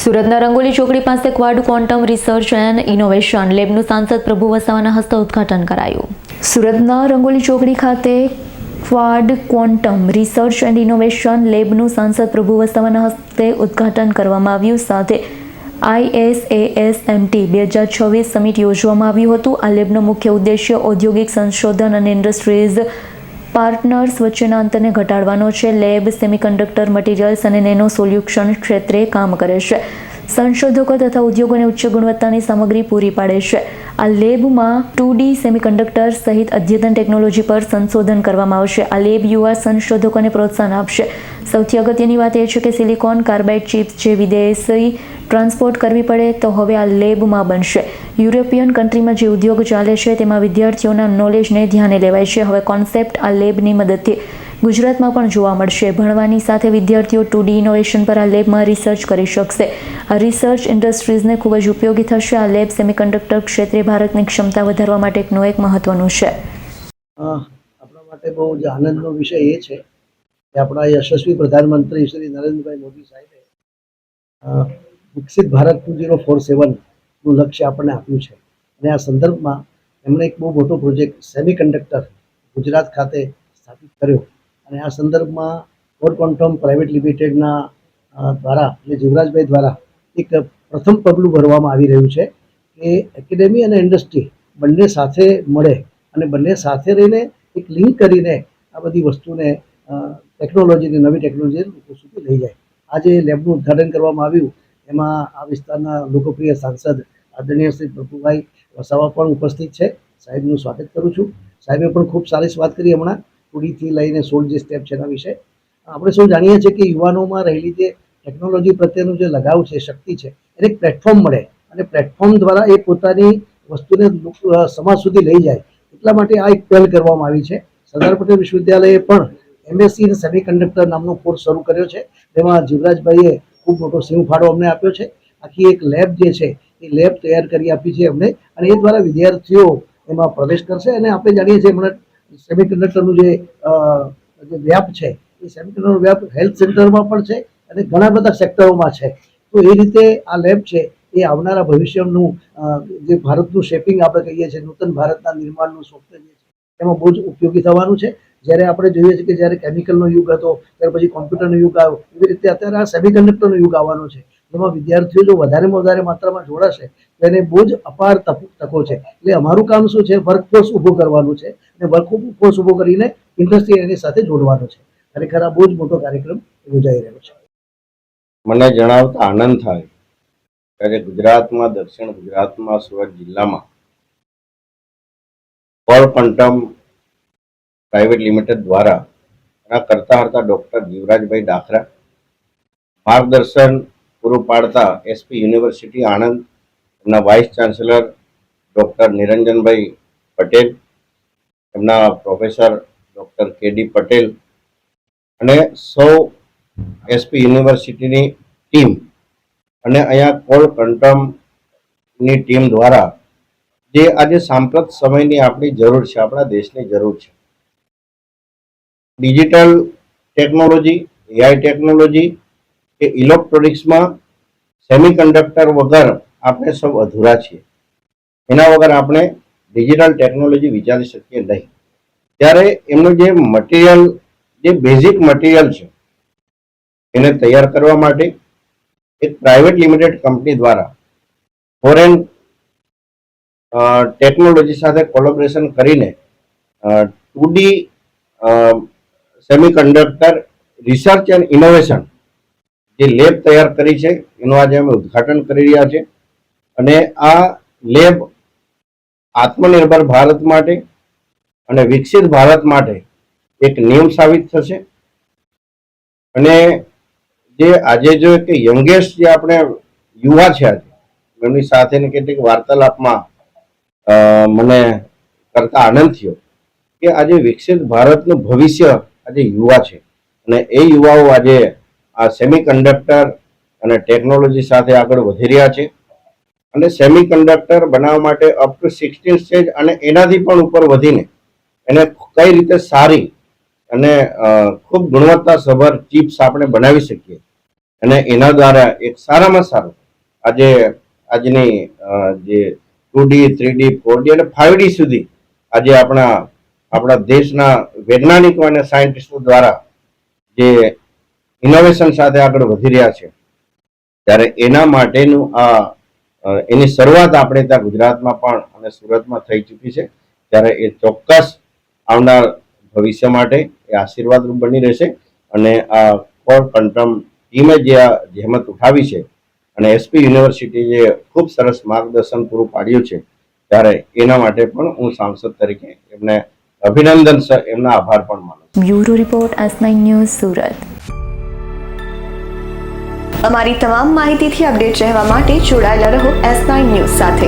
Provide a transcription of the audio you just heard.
સુરતના રંગોલી ચોકડી પાસે quad quantum research and innovation લેબનું સાંસદ પ્રભુ વસાવાના હસ્તે ઉદઘાટન કરાયું. સુરતના રંગોલી ચોકડી ખાતે quad quantum research and innovation લેબનું સાંસદ પ્રભુ વસાવાના હસ્તે ઉદ્ઘાટન કરવામાં આવ્યું. સાથે આઈએસએએસએમટી બે હજાર છવ્વીસ સમિટ યોજવામાં આવ્યું હતું. આ લેબનો મુખ્ય ઉદ્દેશ્ય ઔદ્યોગિક સંશોધન અને ઇન્ડસ્ટ્રીઝ પાર્ટનર્સ વચ્ચેના અંતરને ઘટાડવાનો છે. લેબ, સેમિકન્ડક્ટર મટીરિયલ્સ અને નેનો સોલ્યુશન ક્ષેત્રે કામ કરે છે. સંશોધકો તથા ઉદ્યોગોને ઉચ્ચ ગુણવત્તાની સામગ્રી પૂરી પાડે છે. આ લેબમાં ટુ ડી સેમિકન્ડક્ટર સહિત અદ્યતન ટેકનોલોજી પર સંશોધન કરવામાં આવશે. આ લેબ યુવા સંશોધકોને પ્રોત્સાહન આપશે. સૌથી અગત્યની વાત એ છે કે સિલિકોન કાર્બાઇડ ચિપ્સ જે વિદેશી ટ્રાન્સપોર્ટ કરવી પડે તો હવે આ લેબમાં બનશે. યુરોપિયન કન્ટ્રીમાં જે ઉદ્યોગ ચાલે છે તેમાં વિદ્યાર્થીઓના નોલેજને ધ્યાને લેવાય છે. હવે કોન્સેપ્ટ આ લેબની મદદથી ગુજરાતમાં પણ જોવા મળશે. ભણવાની સાથે વિદ્યાર્થીઓ ટુ ડી ઇનોવેશન પર આ લેબમાં રિસર્ચ કરી શકશે. આ રિસર્ચ ઇન્ડસ્ટ્રીઝને ખૂબ જ ઉપયોગી થશે. આ લેબ સેમિકન્ડક્ટર ક્ષેત્રે ભારતની ક્ષમતા વધારવા માટેનું એક મહત્વનું છે. આપણા માટે બહુ જ આનંદનો વિષય એ છે કે આપણા યશસ્વી પ્રધાનમંત્રી શ્રી નરેન્દ્રભાઈ મોદી સાહેબે વિકસિત ભારત ટુ ઝીરો ફોર સેવનનું લક્ષ્ય આપણને આપ્યું છે. અને આ સંદર્ભમાં એમણે એક બહુ મોટો પ્રોજેક્ટ સેમી કન્ડક્ટર ગુજરાત ખાતે સ્થાપિત કર્યો. અને આ સંદર્ભમાં ફોર ક્વોન્ટમ પ્રાઇવેટ લિમિટેડના દ્વારા એટલે જીવરાજભાઈ દ્વારા એક પ્રથમ પગલું ભરવામાં આવી રહ્યું છે કે એકેડેમી અને ઇન્ડસ્ટ્રી બંને સાથે મળે અને બંને સાથે રહીને એક લિંક કરીને આ બધી વસ્તુને ટેકનોલોજીને નવી ટેકનોલોજી લોકો સુધી લઈ જાય. આજે લેબનું ઉદ્ઘાટન કરવામાં આવ્યું. એમાં આ વિસ્તારના લોકપ્રિય સાંસદ આદરણીય શ્રી પ્રભુભાઈ વસાવા પણ ઉપસ્થિત છે. સાહેબનું સ્વાગત કરું છું. સાહેબે પણ ખૂબ સારી વાત કરી હમણાં પૂરીથી લઈને સોળ જે સ્ટેપ છે એના વિશે. આપણે સૌ જાણીએ છીએ કે યુવાનોમાં રહેલી જે ટેકનોલોજી પ્રત્યેનું જે લગાવ છે, શક્તિ છે, એને એક પ્લેટફોર્મ મળે અને પ્લેટફોર્મ દ્વારા એ પોતાની વસ્તુને સમાજ સુધી લઈ જાય એટલા માટે આ એક પહેલ કરવામાં આવી છે. સરદાર પટેલ વિશ્વવિદ્યાલયે પણ એમએસસી ઇન સેમી કન્ડક્ટર નામનો કોર્સ શરૂ કર્યો છે. તેમાં જીવરાજભાઈએ ખૂબ મોટો સિંહ ફાળો અમને આપ્યો છે. આખી એક લેબ જે છે, એ લેબ તૈયાર કરી આપી છે અમને. અને એ દ્વારા વિદ્યાર્થીઓ એમાં પ્રવેશ કરશે. અને આપણે જાણીએ છીએ હમણાં સેમિકન્ડક્ટરનું જે વ્યાપ છે, એ સેમી વ્યાપ હેલ્થ સેન્ટરમાં પણ છે અને ઘણા બધા સેક્ટરોમાં છે. તો એ રીતે આ લેબ છે, એ આવનારા ભવિષ્યનું જે ભારતનું શેપિંગ આપણે કહીએ છીએ, નૂતન ભારતના નિર્માણનું સ્વપ્ન જે છે, એમાં બહુ જ ઉપયોગી થવાનું છે. જ્યારે આપણે જોઈએ છીએ કે જ્યારે કેમિકલનો યુગ હતો, ત્યાર પછી કોમ્પ્યુટરનો યુગ આવ્યો, એવી રીતે અત્યારે આ સેમિકન્ડક્ટરનો યુગ આવવાનો છે. જેમાં વિદ્યાર્થીઓ જો વધારેમાં વધારે માત્રામાં જોડાશે, તો એને બહુ જ અપાર તકો છે. એટલે અમારું કામ શું છે? વર્કફોર્સ ઊભો કરવાનું છે અને વર્કફોર્સ ઊભો કરીને ઇન્ડસ્ટ્રી એની સાથે જોડવાનો છે. ખરેખર આ બહુ જ મોટો કાર્યક્રમ યોજાઈ રહ્યો છે. મને જણાવતા આનંદ થાય કે ગુજરાતમાં, દક્ષિણ ગુજરાતમાં, સુરત જિલ્લામાં ક્વોન્ટમ પ્રાઇવેટ લિમિટેડ દ્વારા એના કરતા હતા ડૉક્ટર જીવરાજભાઈ ડાખરા માર્ગદર્શન પૂરું પાડતા એસપી યુનિવર્સિટી આણંદ, એમના vice chancellor doctor Niranjanbhai Patel, એમના professor doctor K D Patel અને સૌ એસપી યુનિવર્સિટીની ટીમ અને અહીંયા કોલ કંટમની ટીમ દ્વારા જે આજે સાંપ્રત સમયની આપણી જરૂર છે, આપણા દેશની જરૂર છે. ડિજિટલ ટેકનોલોજી, એઆઈ ટેકનોલોજી કે ઇલેક્ટ્રોનિક્સમાં સેમિકન્ડક્ટર વગર આપણે સૌ અધૂરા છીએ. એના વગર આપણે ડિજિટલ ટેકનોલોજી વિચારી શકીએ નહીં. ત્યારે એમનું જે મટીરિયલ, જે બેઝિક મટીરિયલ છે, એને તૈયાર કરવા માટે એક પ્રાઇવેટ લિમિટેડ કંપની દ્વારા ફોરેન ટેકનોલોજી સાથે કોલોબરેશન કરીને two D semiconductor research and innovation જે લેબ તૈયાર કરી છે, એનું આજે અમે ઉદ્ઘાટન કરી રહ્યા છે અને આ લેબ આત્મનિર્ભર ભારત માટે અને વિકસિત ભારત માટે એક નિયમ સાબિત થશે. અને જે આજે જો કે યંગેસ્ટ જે આપણે યુવા છે આજે, એમની સાથેની કેટલીક વાર્તાલાપમાં મને કરતા આનંદ થયો કે આજે વિકસિત ભારતનું ભવિષ્ય આજે યુવા છે. અને એ યુવાઓ આજે આ સેમી કન્ડક્ટર અને ટેકનોલોજી સાથે આગળ વધી રહ્યા છે. અને સેમી કન્ડક્ટર બનાવવા માટે અપ ટુ સિક્સટીન સ્ટેજ અને એનાથી પણ ઉપર વધીને એને કઈ રીતે સારી અને ખૂબ ગુણવત્તાસભર ચિપ્સ આપણે બનાવી શકીએ. અને એના દ્વારા એક સારામાં સારું આજે, આજની જે two D, three D, four D અને ફાઈવ ડી સુધી આજે આપણા આપણા દેશના વૈજ્ઞાનિકો અને સાયન્ટિસ્ટો દ્વારા જે ઇનોવેશન સાથે આગળ વધી રહ્યા છે, ત્યારે એના માટેનું આ એની શરૂઆત આપણે ત્યાં ગુજરાતમાં પણ અને સુરતમાં થઈ ચૂકી છે, ત્યારે એ ચોક્કસ આવનાર ભવિષ્ય માટે એ આશીર્વાદરૂપ બની રહેશે અને આ કોર કંટ્રમ ટીમે જે આ જહેમત ઉઠાવી છે અને એસપી યુનિવર્સિટી જે ખૂબ સરસ માર્ગદર્શન પૂરું પાડ્યું છે, ત્યારે એના માટે પણ હું સાંસદ તરીકે એમને અભિનંદન, સર. એમના આભાર પણ માનું bureau report S news Surat. અમારી તમામ માહિતીથી અપડેટ રહેવા માટે જોડાયેલા રહો એસ ન્યૂઝ સાથે.